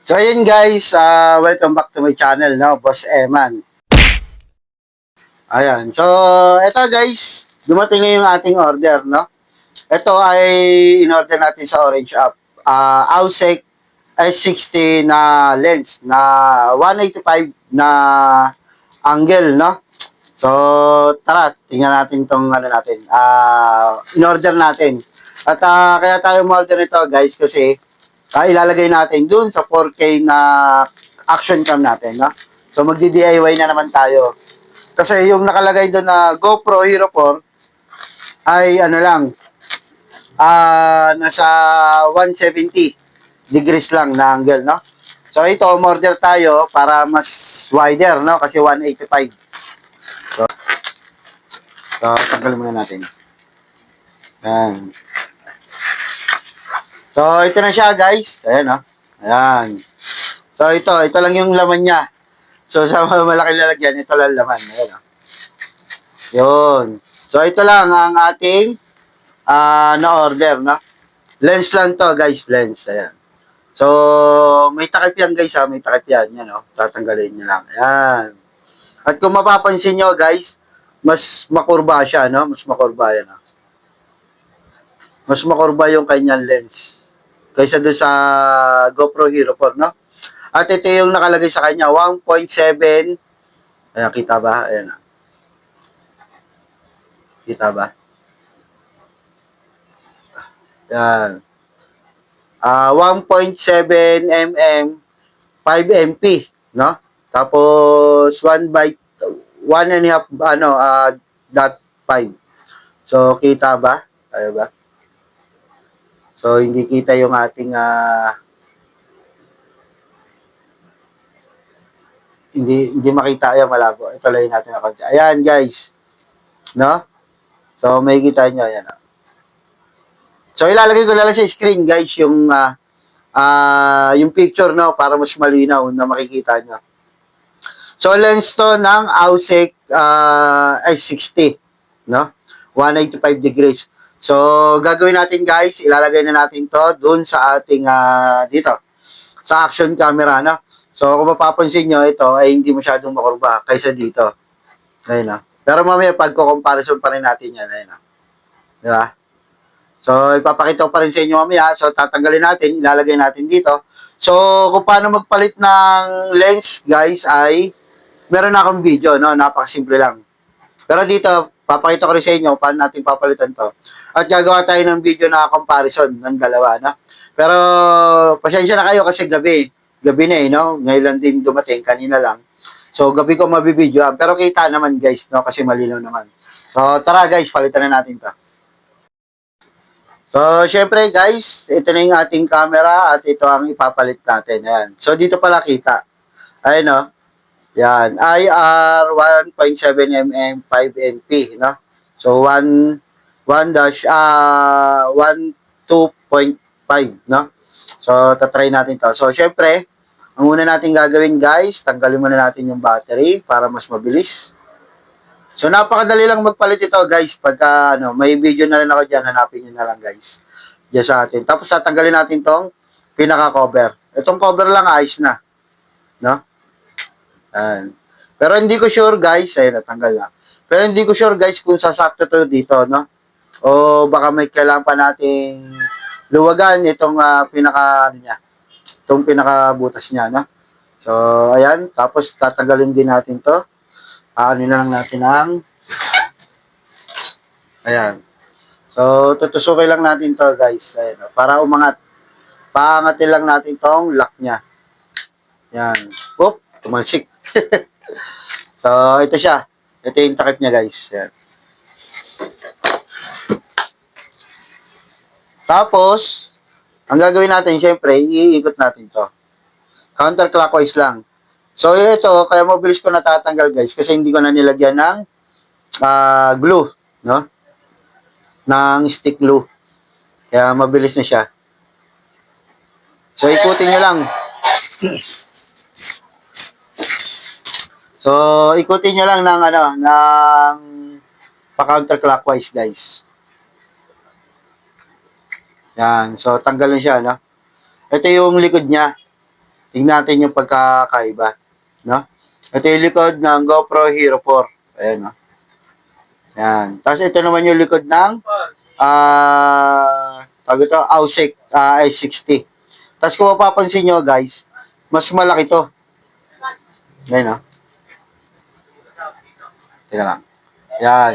So ayun guys, uh, welcome back to my channel, no? Boss Eman. Ayan. So, eto guys, dumating na yung ating order, no? Ito ay in-order natin sa Orange App. Uh, Ausec S60 na lens na 185 na angle, no? So, tara, tingnan natin tong ano natin. Ah, in-order natin. At ah, kaya tayo mo-order nito, guys, kasi ah, ilalagay natin dun sa 4K na action cam natin, no? So, magdi-DIY na naman tayo. Kasi yung nakalagay doon na GoPro Hero 4 ay ano lang, ah nasa 170 degrees lang na angle, no? So, ito, umorder tayo para mas wider, no? Kasi 185. So, so tanggalin muna natin. Yan. So, ito na siya, guys. Ayan, no? Ayan. So, ito, ito lang yung laman niya. So, sa malaki lalagyan, ito lang laman. Ayan, no? Yun. So, ito lang ang ating ah na-order, no? Lens lang to, guys. Lens. Ayan. So, may takip yan, guys, ha? May takip yan. Yan, no? Tatanggalin nyo lang. Ayan. At kung mapapansin nyo, guys, mas makurba siya, no? Mas makurba yan, no? Mas makurba yung kanyang lens. Kaysa doon sa GoPro Hero 4, no? At ito yung nakalagay sa kanya, 1.7. Ayan, kita ba? Ayan, no? Kita ba? Yan. Ah, 1.7 mm 5 MP, no? Tapos 1 by 1 and a half ano ah dot 5. So kita ba? Ayo ba? So hindi kita yung ating ah hindi hindi makita ayan malabo. Ito lang natin ako. Ayan guys. No? So may kita nyo ayan. oh. So ilalagay ko na lang sa screen guys yung ah ah, yung picture no para mas malinaw na makikita nyo. So lens to ng Ausec ah, S60 no 185 degrees. So gagawin natin guys, ilalagay na natin to doon sa ating ah, dito sa action camera no. So kung mapapansin nyo ito ay hindi masyadong makurba kaysa dito. Ayun na. Pero mamaya pagko-comparison pa rin natin yan. Ayun na. Di ba? So, ipapakita ko pa rin sa inyo mamaya. So, tatanggalin natin, ilalagay natin dito. So, kung paano magpalit ng lens, guys, ay meron na akong video, no? Napakasimple lang. Pero dito, papakita ko rin sa inyo paano natin papalitan to. At gagawa tayo ng video na comparison ng dalawa, no? Pero, pasensya na kayo kasi gabi. Gabi na eh, no? Ngayon lang din dumating, kanina lang. So, gabi ko mabibidyoan. Pero kita naman, guys, no? Kasi malinaw naman. So, tara, guys, palitan na natin to. So, syempre guys, ito na yung ating camera at ito ang ipapalit natin. Ayan. So, dito pala kita. Ayan no. Yan. IR 1.7mm 5MP, no? So, 1 1 dash ah 1 2.5, no? So, tatry natin to. So, syempre, ang una natin gagawin guys, tanggalin muna natin yung battery para mas mabilis. So, napakadali lang magpalit ito, guys. Pagka, ano, may video na rin ako dyan, hanapin nyo na lang, guys. Diyan sa atin. Tapos, tatanggalin natin tong pinaka-cover. Itong cover lang, ayos na. No? Ayan. Pero hindi ko sure, guys. Ayun, natanggal na. Pero hindi ko sure, guys, kung sasakto to dito, no? O baka may kailangan pa nating luwagan itong ah, pinaka, ano niya, itong pinaka-butas niya, no? So, ayan. Tapos, tatanggalin din natin to ano na lang natin ang ayan. So, tutusukin lang natin to guys. Ayan, para umangat. Paangatin lang natin tong lock niya. Ayan. Oop, tumalsik. so, ito siya. Ito yung takip niya guys. Ayan. Tapos, ang gagawin natin, syempre, iikot natin to. Counterclockwise lang. So, ito, kaya mabilis ko natatanggal, guys, kasi hindi ko na nilagyan ng ah, glue, no? Ng stick glue. Kaya mabilis na siya. So, ikutin nyo lang. So, ikutin nyo lang ng, ano, ng pa-counterclockwise, guys. Yan. So, tanggal na siya, no? Ito yung likod niya. Tingnan natin yung pagkakaiba. No? Ito yung likod ng GoPro Hero 4. Ayan, no? Yan. Tapos ito naman yung likod ng ah tawag ito, Ausec ah, i60. Tapos kung mapapansin nyo guys, mas malaki to. Ayan, no? Teka lang. Yan.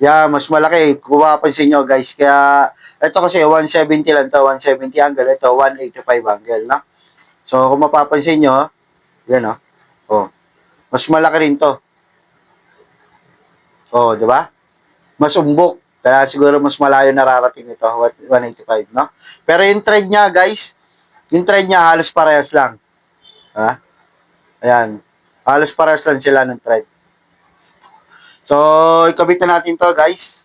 Yan, mas malaki. Kung mapapansin nyo guys, kaya ito kasi 170 lang to, 170 angle. Ito, 185 angle, no? So, kung mapapansin nyo, yan, no? Oh. Mas malaki rin to. Oh, di ba? Mas umbok. Kaya siguro mas malayo nararating ito, 185, no? Pero yung trend niya, guys, yung trend niya halos parehas lang. Ha? Ayan. Halos parehas lang sila ng trend. So, ikabit na natin to, guys.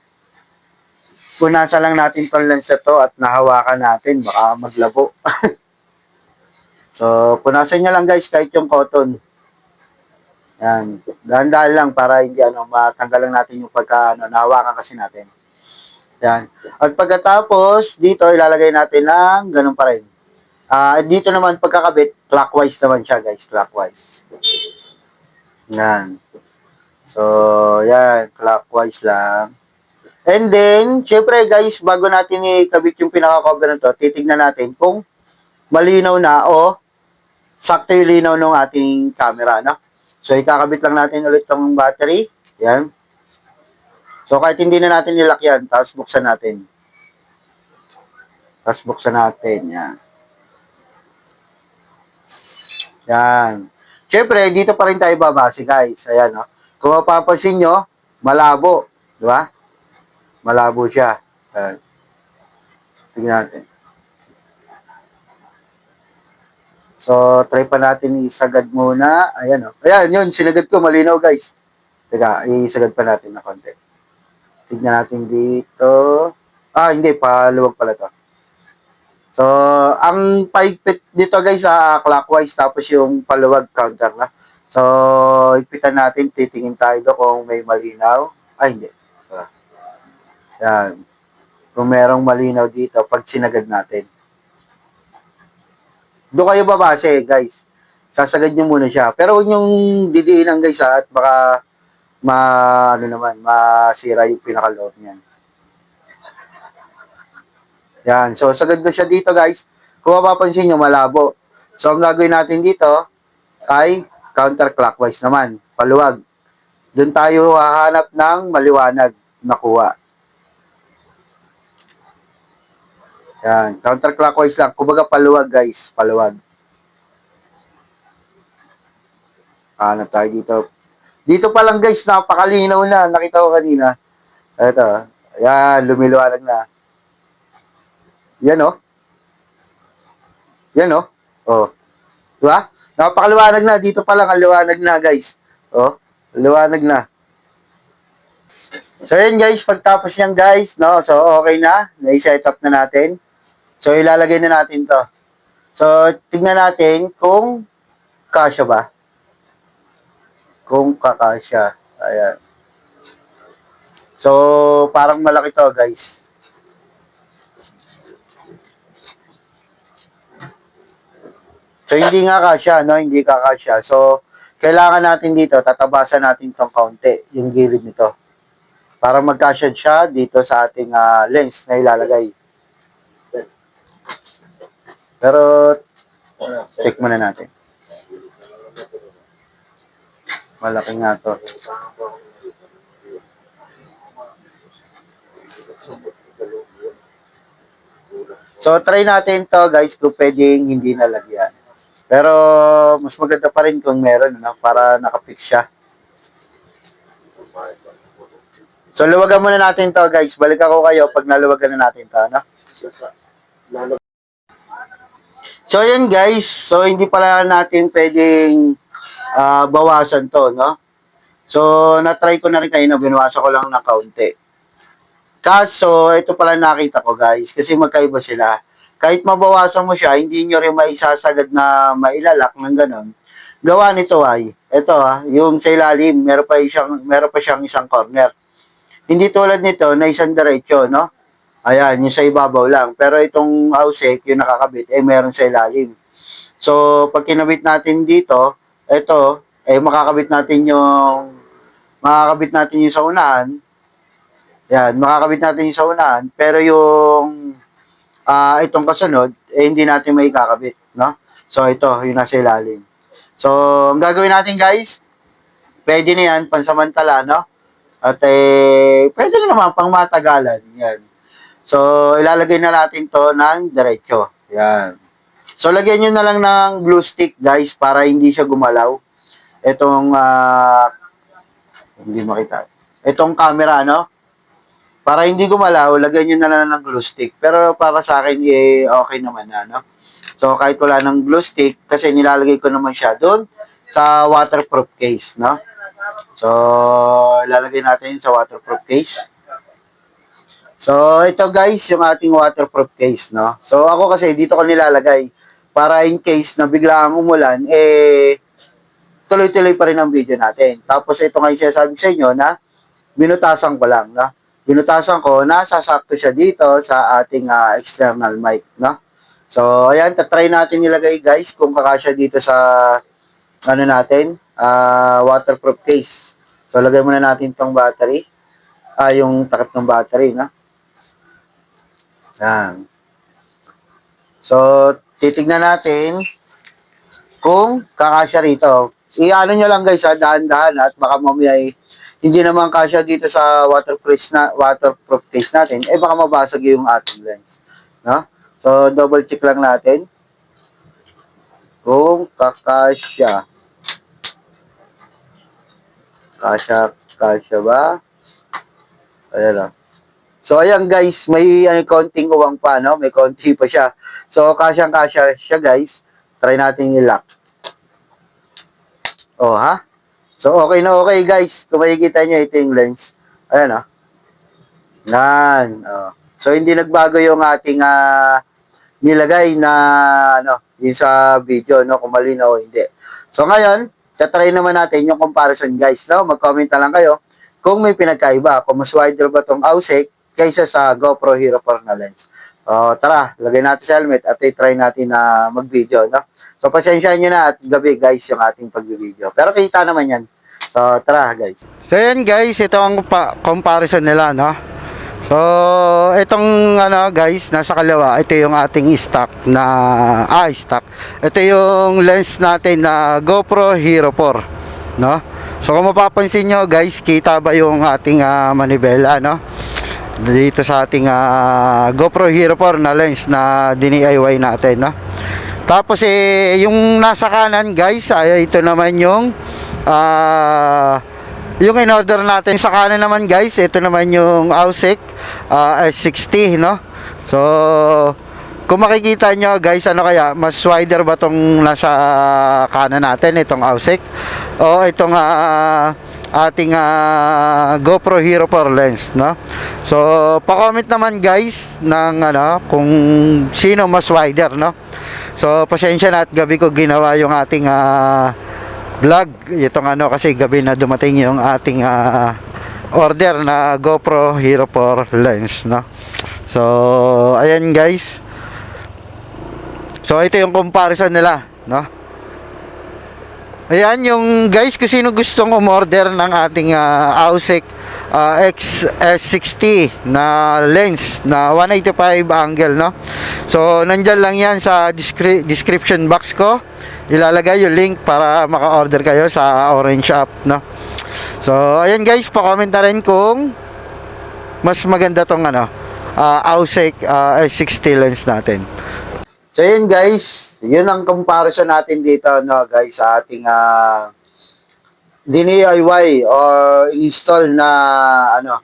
Punasan lang natin tong lens na to at nahawakan natin. Baka maglabo. so, punasan nyo lang, guys, kahit yung cotton. Yan. Dahan-dahan lang para hindi ano, matanggal lang natin yung pagka ano, nahawakan kasi natin. Yan. At pagkatapos, dito ilalagay natin ng ganun pa rin. Ah, dito naman pagkakabit, clockwise naman siya, guys, clockwise. Yan. So, yan, clockwise lang. And then, syempre guys, bago natin ikabit yung pinaka-cover na to, titignan natin kung malinaw na o sakto yung linaw ng ating camera, no? So, ikakabit lang natin ulit tong battery. Yan. So, kahit hindi na natin nilak yan, tapos buksan natin. Tapos buksan natin. Yan. Yan. Siyempre, dito pa rin tayo babase, guys. Ayan, no? Kung mapapansin nyo, malabo. Di ba? Malabo siya. Ayan. Tingnan natin. So, try pa natin isagad muna. Ayan, oh. Ayan, yun. Sinagad ko. Malinaw, guys. Teka, isagad pa natin na konti. Tignan natin dito. Ah, hindi. Paluwag pala to. So, ang paigpit dito, guys, sa clockwise. Tapos yung paluwag counter na. So, igpitan natin. Titingin tayo kung may malinaw. Ay, hindi. Yan. Kung merong malinaw dito, pag sinagad natin. Doon kayo babase, guys. Sasagad nyo muna siya. Pero huwag nyong didiinan, guys, ha, at baka ma, ano naman, masira yung pinaka-loob niyan. Yan. So, sagad na siya dito, guys. Kung mapapansin nyo, malabo. So, ang gagawin natin dito ay counterclockwise naman. Paluwag. Doon tayo hahanap ng maliwanag na kuha. Yan. Counterclockwise lang. Kumbaga paluwag, guys. Paluwag. Hanap tayo dito. Dito pa lang, guys. Napakalinaw na. Nakita ko kanina. Ito. Yan. Lumiliwanag na. Yan, oh. Yan, oh. Oh. Diba? Napakaliwanag na. Dito pa lang ang liwanag na, guys. Oh. Liwanag na. So, yun, guys. Pagtapos yan, guys. No? So, okay na. Na-set up na natin. So, ilalagay na natin to. So, tignan natin kung kasya ba. Kung kakasya. Ayan. So, parang malaki to, guys. So, hindi nga kasya, no? Hindi kakasya. So, kailangan natin dito, tatabasan natin tong kaunti, yung gilid nito. Para magkasya siya dito sa ating ah, lens na ilalagay. Pero, check muna natin. Malaki nga to. So, try natin to guys kung pwedeng hindi nalagyan. Pero, mas maganda pa rin kung meron, ano, para nakapix siya. So, luwagan muna natin to guys. Balik ako kayo pag naluwagan na natin to, ano? So, yun guys. So, hindi pala natin pwedeng ah, bawasan to, no? So, na-try ko na rin kayo na binawasan ko lang ng kaunti. Kaso, ito pala nakita ko guys, kasi magkaiba sila. Kahit mabawasan mo siya, hindi nyo rin maisasagad na mailalak ng ganon. Gawa nito ay, ito ah, yung sa ilalim, meron pa siyang, meron pa siyang isang corner. Hindi tulad nito na isang diretso, no? Ayan, yung sa ibabaw lang. Pero itong ausek, yung nakakabit, eh meron sa ilalim. So, pag kinabit natin dito, ito, eh, makakabit natin yung, makakabit natin yung sa unahan. Yan, makakabit natin yung sa unahan. Pero yung, ah, itong kasunod, eh, hindi natin may kakabit, no? So, ito, yung nasa ilalim. So, ang gagawin natin, guys, pwede na yan, pansamantala, no? At, eh, pwede na naman, pang matagalan. Yan. So, ilalagay na natin to ng diretso. Yan. So, lagyan nyo na lang ng glue stick, guys, para hindi siya gumalaw. Itong, ah, hindi makita. Itong camera, no? Para hindi gumalaw, lagyan nyo na lang ng glue stick. Pero para sa akin, eh, okay naman na, no? So, kahit wala ng glue stick, kasi nilalagay ko naman siya doon sa waterproof case, no? So, ilalagay natin sa waterproof case. So, ito guys, yung ating waterproof case, no? So, ako kasi dito ko nilalagay para in case na biglang umulan, eh, tuloy-tuloy pa rin ang video natin. Tapos, ito nga yung sinasabi sa inyo na binutasan ko lang, no? Binutasan ko, nasasakto siya dito sa ating ah, external mic, no? So, ayan, tatry natin nilagay guys kung kakasya dito sa ano natin, ah, waterproof case. So, lagay muna natin tong battery. Ah, yung takip ng battery, no? Yan. So, titignan natin kung kakasya rito. I-ano nyo lang guys, ha, dahan-dahan at baka mamaya eh, hindi naman kasya dito sa waterproof na waterproof case natin, eh baka mabasag yung ating lens. No? So, double check lang natin kung kakasya. Kasya, kasya ba? Ayan lang. So, ayan guys, may ano, konting uwang pa, no? May konti pa siya. So, kasyang-kasya siya guys. Try natin i-lock. Oh, ha? So, okay na okay guys. Kung makikita nyo, ito yung lens. Ayan, oh. Yan. Oh. So, hindi nagbago yung ating ah, nilagay na, ano, yung sa video, no? Kung malinaw o hindi. So, ngayon, tatry naman natin yung comparison guys, no? Mag-comment na lang kayo kung may pinagkaiba. Kung mas wider ba tong AUSEC kaysa sa GoPro Hero 4 na lens. O, tara, lagay natin sa helmet at i-try natin na mag-video, no? So, pasensyahan nyo na at gabi, guys, yung ating pag-video. Pero kita naman yan. So, tara, guys. So, yan, guys. Ito ang pa- comparison nila, no? So, itong, ano, guys, nasa kaliwa, ito yung ating stock na, ah, stock. Ito yung lens natin na GoPro Hero 4, no? So, kung mapapansin nyo, guys, kita ba yung ating ah, manibela, no? Dito sa ating ah, GoPro Hero 4 na lens na DIY natin no. Tapos eh yung nasa kanan guys ay ito naman yung ah yung in order natin sa kanan naman guys ito naman yung AUSEC ah, S60 no. So kung makikita nyo guys ano kaya mas wider ba tong nasa kanan natin itong AUSEC o itong ah, ating ah, GoPro Hero 4 lens no? So pa-comment naman guys ng ano kung sino mas wider no? So pasensya na at gabi ko ginawa yung ating ah, vlog. Itong ano kasi gabi na dumating yung ating ah, order na GoPro Hero 4 lens no? So ayan guys. So ito yung comparison nila no Ayan yung guys kung sino gustong umorder ng ating uh, AUSEC ah, XS60 na lens na 185 angle no. So nandyan lang yan sa descri- description box ko. Ilalagay yung link para maka-order kayo sa Orange app no. So ayan guys, pa-comment na rin kung mas maganda tong ano uh, AUSEC ah, S60 lens natin. So yun guys, yun ang comparison natin dito no guys sa ating uh, DIY or install na ano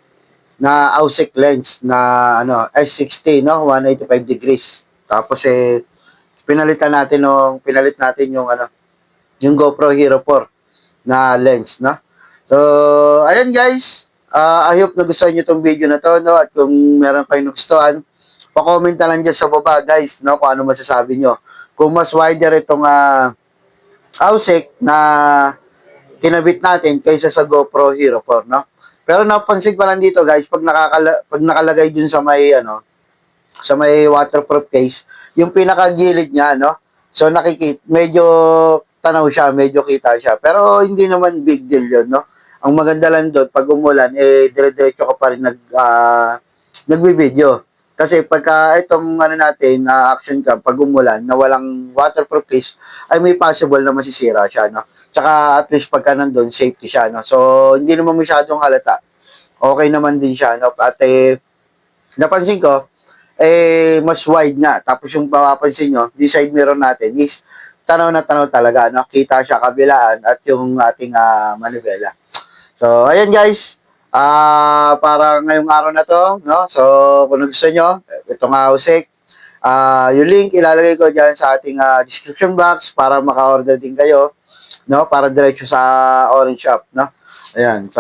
na AUSEC lens na ano S60 no 185 degrees. Tapos eh pinalitan natin nung pinalit natin yung ano yung GoPro Hero 4 na lens no. So ayan guys, Ah, I hope nagustuhan niyo tong video na to no at kung meron kayong nagustuhan pa-comment na lang dyan sa baba guys no kung ano masasabi nyo kung mas wider itong uh, AUSEC na kinabit natin kaysa sa GoPro Hero 4 no pero napansin ko lang dito guys pag nakakala pag nakalagay dun sa may ano sa may waterproof case yung pinakagilid niya no So nakikita, medyo tanaw siya, medyo kita siya. Pero hindi naman big deal yun, no? Ang maganda lang doon, pag umulan, eh, dire-diretso ka pa rin nag, ah, nagbibideo. Kasi pagka itong ano natin, na action cam, pag umulan, na walang waterproof case, ay may possible na masisira siya, no? Tsaka at least pagka nandun, safety siya, no? So, hindi naman masyadong halata. Okay naman din siya, no? At eh, napansin ko, eh, mas wide nga. Tapos yung papapansin nyo, di side mirror natin is tanaw na tanaw talaga, no? Kita siya kabilaan at yung ating ah, manivela. So, ayan guys. Ah, para ngayong araw na to, no? So, kung gusto nyo, itong Ausik, ah, yung link ilalagay ko diyan sa ating ah, description box para maka-order din kayo, no? Para diretso sa Orange Shop, no? Ayan. So,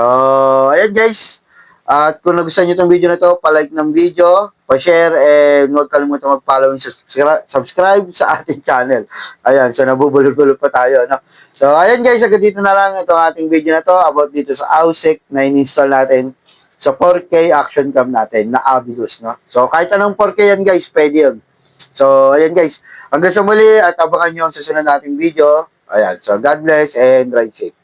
ayan guys. At kung nagustuhan nyo itong video na to, palike ng video, pa-share, and huwag kalimutan mag-follow and subscribe, sa ating channel. Ayan, so nabubulol-bulol pa tayo, no? So, ayan guys, hanggang dito na lang itong ating video na to about dito sa AUSIC na in-install natin sa 4K action cam natin na Abilus, no? So, kahit anong 4K yan guys, pwede yun. So, ayan guys, hanggang sa muli at abangan nyo ang susunod nating video. Ayan, so God bless and ride safe.